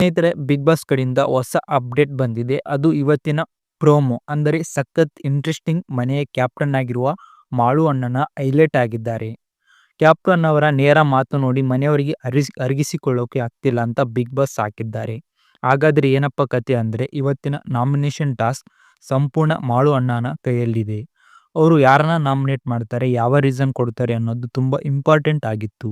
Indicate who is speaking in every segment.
Speaker 1: ಸ್ನೇಹಿತರೆ, big boss ಕಡೆಯಿಂದ ಹೊಸ ಅಪ್ಡೇಟ್ ಬಂದಿದೆ. ಅದು ಇವತ್ತಿನ ಪ್ರೋಮೋ. ಅಂದರೆ ಸಖತ್ ಇಂಟ್ರೆಸ್ಟಿಂಗ್ ಮನೆಯ ಕ್ಯಾಪ್ಟನ್ ಆಗಿರುವ ಮಾಳು ಅಣ್ಣನ ಹೈಲೈಟ್ ಆಗಿದ್ದಾರೆ. ಕ್ಯಾಪ್ಟನ್ ಅವರ ನೇರ ಮಾತು ನೋಡಿ ಮನೆಯವರಿಗೆ ಅರಿಸ್, ಅರಗಿಸಿಕೊಳ್ಳೋಕೆ ಆಗ್ತಿಲ್ಲ ಅಂತ ಬಿಗ್ ಬಾಸ್ ಹಾಕಿದ್ದಾರೆ. ಹಾಗಾದ್ರೆ ಏನಪ್ಪ ಕತೆ ಅಂದರೆ, ಇವತ್ತಿನ ನಾಮಿನೇಷನ್ ಟಾಸ್ಕ್ ಸಂಪೂರ್ಣ ಮಾಳು ಅಣ್ಣನ ಕೈಯಲ್ಲಿದೆ. ಅವರು ಯಾರನ್ನ ನಾಮಿನೇಟ್ ಮಾಡ್ತಾರೆ, ಯಾವ ರೀಸನ್ ಕೊಡ್ತಾರೆ ಅನ್ನೋದು ತುಂಬ ಇಂಪಾರ್ಟೆಂಟ್ ಆಗಿತ್ತು.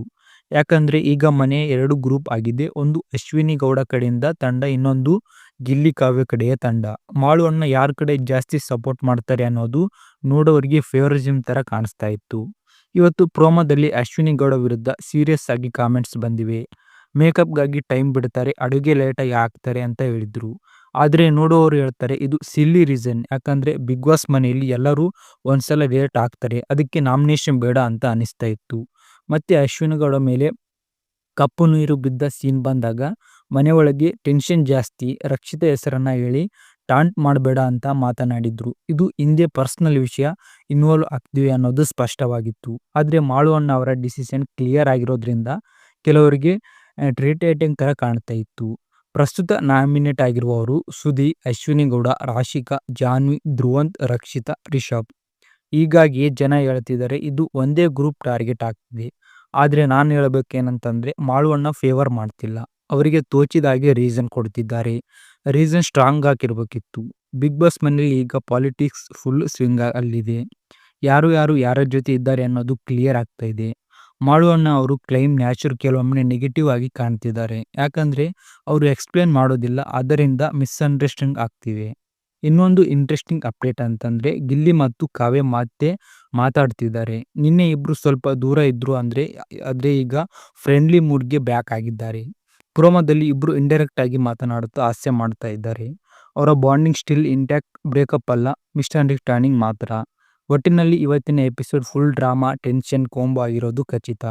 Speaker 1: ಯಾಕಂದ್ರೆ ಈಗ ಮನೆ ಎರಡು ಗ್ರೂಪ್ ಆಗಿದೆ. ಒಂದು ಅಶ್ವಿನಿ ಗೌಡ ಕಡೆಯಿಂದ ತಂಡ, ಇನ್ನೊಂದು ಗಿಲ್ಲಿ ಕಾವ್ಯ ಕಡೆಯ ತಂಡ. ಮಾಳು ಅಣ್ಣ ಯಾರ ಕಡೆ ಜಾಸ್ತಿ ಸಪೋರ್ಟ್ ಮಾಡ್ತಾರೆ ಅನ್ನೋದು ನೋಡೋರಿಗೆ ಫೇವರಿಸಮ್ ತರ ಕಾಣಿಸ್ತಾ ಇತ್ತು. ಇವತ್ತು ಪ್ರೋಮೋದಲ್ಲಿ ಅಶ್ವಿನಿ ಗೌಡ ವಿರುದ್ಧ ಸೀರಿಯಸ್ ಆಗಿ ಕಾಮೆಂಟ್ಸ್ ಬಂದಿವೆ. ಮೇಕಪ್ಗಾಗಿ ಟೈಮ್ ಬಿಡ್ತಾರೆ, ಅಡುಗೆ ಲೇಟಾಗಿ ಹಾಕ್ತಾರೆ ಅಂತ ಹೇಳಿದ್ರು. ಆದರೆ ನೋಡೋರು ಹೇಳ್ತಾರೆ, ಇದು ಸಿಲ್ಲಿ ರೀಸನ್ ಯಾಕಂದ್ರೆ ಬಿಗ್ ಬಾಸ್ ಮನೆಯಲ್ಲಿ ಎಲ್ಲರೂ ಒಂದ್ಸಲ ಲೇಟ್ ಆಗ್ತಾರೆ ಅದಕ್ಕೆ ನಾಮಿನೇಷನ್ ಬೇಡ ಅಂತ ಅನಿಸ್ತಾ ಇತ್ತು. ಮತ್ತೆ ಅಶ್ವಿನಿ ಗೌಡ ಮೇಲೆ ಕಪ್ಪು ನೀರು ಬಿದ್ದ ಸೀನ್ ಬಂದಾಗ ಮನೆ ಒಳಗೆ ಟೆನ್ಷನ್ ಜಾಸ್ತಿ, ರಕ್ಷಿತ ಹೆಸರನ್ನ ಹೇಳಿ ಟಾಂಟ್ ಮಾಡಬೇಡ ಅಂತ ಮಾತನಾಡಿದ್ರು. ಇದು ಹಿಂದೆ ಪರ್ಸನಲ್ ವಿಷಯ ಇನ್ವಾಲ್ವ್ ಆಗ್ತೀವಿ ಅನ್ನೋದು ಸ್ಪಷ್ಟವಾಗಿತ್ತು. ಆದ್ರೆ ಮಾಳು ಅಣ್ಣ ಅವರ ಡಿಸಿಷನ್ ಕ್ಲಿಯರ್ ಆಗಿರೋದ್ರಿಂದ ಕೆಲವರಿಗೆ ಟ್ರೀಟೇಟಿಂಗ್ ಥರ ಕಾಣ್ತಾ ಇತ್ತು. ಪ್ರಸ್ತುತ ನಾಮಿನೇಟ್ ಆಗಿರುವವರು ಸುದಿ ಅಶ್ವಿನಿ ಗೌಡ ರಾಶಿಕಾ, ಜಾನ್ವಿ, ಧ್ರುವಂತ್, ರಕ್ಷಿತಾ, ರಿಷಬ್. ಹೀಗಾಗಿ ಜನ ಹೇಳ್ತಿದ್ದಾರೆ, ಇದು ಒಂದೇ ಗ್ರೂಪ್ ಟಾರ್ಗೆಟ್ ಆಗ್ತಿದೆ. ಆದರೆ ನಾನು ಹೇಳಬೇಕೇನಂತಂದರೆ, ಮಾಳುವಣ್ಣ ಫೇವರ್ ಮಾಡ್ತಿಲ್ಲ. ಅವರಿಗೆ ತೋಚಿದಾಗೆ ರೀಸನ್ ಕೊಡ್ತಿದ್ದಾರೆ. ರೀಸನ್ ಸ್ಟ್ರಾಂಗ್ ಆಗಿರ್ಬೇಕಿತ್ತು. ಬಿಗ್ ಬಾಸ್ ಮನೇಲಿ ಈಗ ಪಾಲಿಟಿಕ್ಸ್ ಫುಲ್ ಸ್ವಿಂಗ್ ಅಲ್ಲಿದೆ. ಯಾರು ಯಾರು ಯಾರ ಜೊತೆ ಇದ್ದಾರೆ ಅನ್ನೋದು ಕ್ಲಿಯರ್ ಆಗ್ತಾ ಇದೆ. ಮಾಳು ಅಣ್ಣ ಅವರು ಕ್ಲೈಮ್ ನ್ಯಾಚುರ್ ಕೆಲವೊಮ್ಮೆ ನೆಗೆಟಿವ್ ಆಗಿ ಕಾಣ್ತಿದ್ದಾರೆ. ಯಾಕಂದರೆ, ಅವರು ಎಕ್ಸ್ಪ್ಲೇನ್ ಮಾಡೋದಿಲ್ಲ ಅದರಿಂದ ಮಿಸ್ಅಂಡರ್ಸ್ಟ್ಯಾಂಡ್ ಆಗ್ತಿವೆ ಇನ್ನೊಂದು ಇಂಟ್ರೆಸ್ಟಿಂಗ್ ಅಪ್ಡೇಟ್ ಅಂತಂದ್ರೆ ಗಿಲ್ಲಿ ಮತ್ತು ಕಾವ್ಯ ಮತ್ತೆ ಮಾತಾಡ್ತಿದ್ದಾರೆ. ನಿನ್ನೆ ಇಬ್ರು ಸ್ವಲ್ಪ ದೂರ ಇದ್ರು ಅಂದ್ರೆ, ಆದ್ರೆ ಈಗ ಫ್ರೆಂಡ್ಲಿ ಮೂಡ್ಗೆ ಬ್ಯಾಕ್ ಆಗಿದ್ದಾರೆ. ಪ್ರೋಮೋದಲ್ಲಿ ಇಬ್ರು ಇಂಡೈರೆಕ್ಟ್ ಆಗಿ ಮಾತನಾಡುತ್ತಾ ಹಾಸ್ಯ ಮಾಡ್ತಾ ಇದ್ದಾರೆ. ಅವರ ಬಾಂಡಿಂಗ್ ಸ್ಟಿಲ್ ಇಂಟ್ಯಾಕ್ಟ್ ಬ್ರೇಕಪ್ ಅಲ್ಲ ಮಿಸ್ಅಂಡರ್ಸ್ಟ್ಯಾಂಡಿಂಗ್ ಮಾತ್ರ. ಒಟ್ಟಿನಲ್ಲಿ ಇವತ್ತಿನ episode full drama tension combo ಆಗಿರೋದು ಖಚಿತ.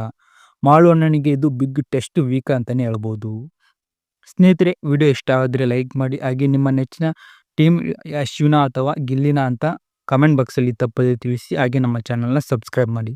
Speaker 1: ಮಾಳು ಅಣ್ಣನಿಗೆ ಇದು ಬಿಗ್ ಟೆಸ್ಟ್ ವೀಕ್ ಅಂತಾನೆ ಹೇಳ್ಬೋದು. ಸ್ನೇಹಿತರೆ ವಿಡಿಯೋ ಇಷ್ಟ ಆದರೆ ಲೈಕ್ ಮಾಡಿ. ಹಾಗೆ ನಿಮ್ಮ ನೆಚ್ಚಿನ ಟೀಮ್ ಅಶ್ವಿನ ಅಥವಾ ಗಿಲ್ಲಿನ ಅಂತ ಕಮೆಂಟ್ ಬಾಕ್ಸಲ್ಲಿ ತಪ್ಪದೆ ತಿಳಿಸಿ ಹಾಗೆ ನಮ್ಮ ಚಾನಲ್ನ ಸಬ್ಸ್ಕ್ರೈಬ್ ಮಾಡಿ.